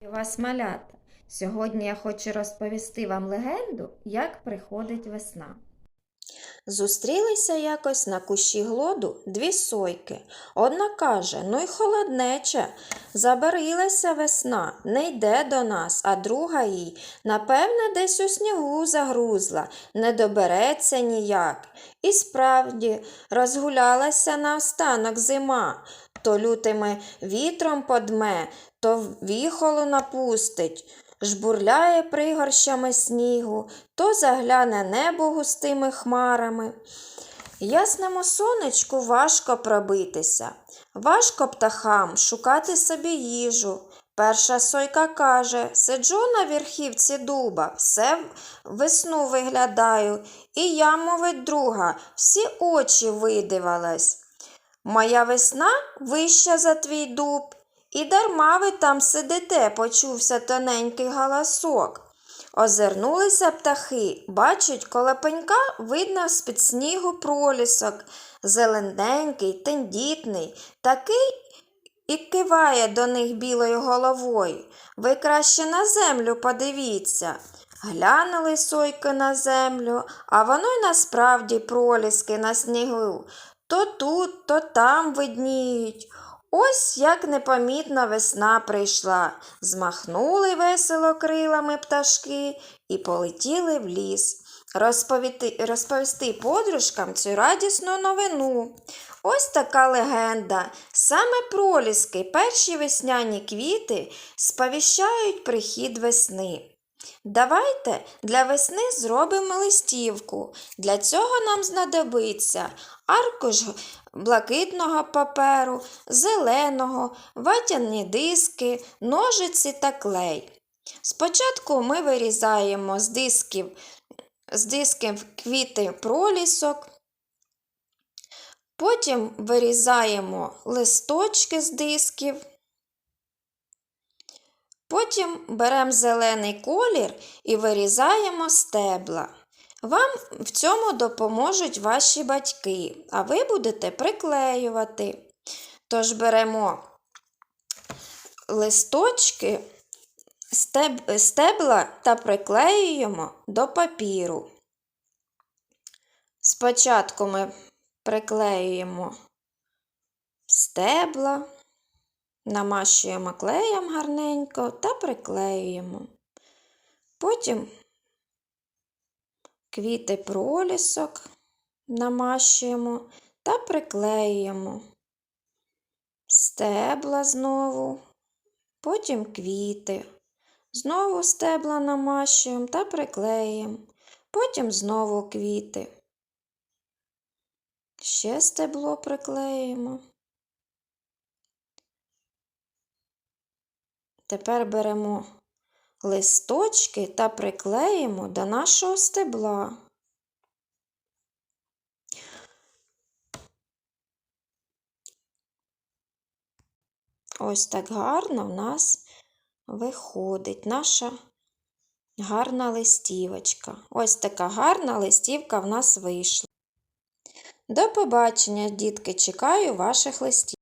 вас малята. Сьогодні я хочу розповісти вам легенду, як приходить весна. Зустрілися якось на кущі глоду дві сойки. Одна каже: Ну й холоднече, забарилася весна, не йде до нас, а друга їй, напевне, десь у снігу загрузла, не добереться ніяк. І справді розгулялася наостанок зима, то лютими вітром подме, то віхолу напустить. Жбурляє пригорщами снігу, то загляне небо густими хмарами. Ясному сонечку важко пробитися, важко птахам шукати собі їжу. Перша сойка каже, сиджу на верхівці дуба, все весну виглядаю, і я, мовить друга, всі очі видивалась. Моя весна вища за твій дуб, і дарма ви там сидите, почувся тоненький галасок. Озирнулися птахи, бачать, коло пенька видно з-під снігу пролісок, зелененький, тендітний, такий і киває до них білою головою. Ви краще на землю подивіться. Глянули сойки на землю, а воно й насправді проліски на снігу. То тут, то там видніють. Ось як непомітно весна прийшла. Змахнули весело крилами пташки і полетіли в ліс. Розповісти, розповісти подружкам цю радісну новину. Ось така легенда. Саме проліски, перші весняні квіти сповіщають прихід весни. Давайте для весни зробимо листівку. Для цього нам знадобиться аркуш блакитного паперу, зеленого, ватяні диски, ножиці та клей. Спочатку ми вирізаємо з дисків, з дисків квіти пролісок, потім вирізаємо листочки з дисків. Потім беремо зелений колір і вирізаємо стебла. Вам в цьому допоможуть ваші батьки, а ви будете приклеювати. Тож беремо листочки, стеб, стебла та приклеюємо до папіру. Спочатку ми приклеюємо стебла. Намащуємо клеєм гарненько та приклеюємо. Потім квіти пролісок намащуємо та приклеюємо. Стебла знову, потім квіти. Знову стебла намащуємо та приклеюємо. Потім знову квіти. Ще стебло приклеюємо. Тепер беремо листочки та приклеїмо до нашого стебла. Ось так гарно в нас виходить наша гарна листівочка. Ось така гарна листівка в нас вийшла. До побачення, дітки, чекаю ваших листів.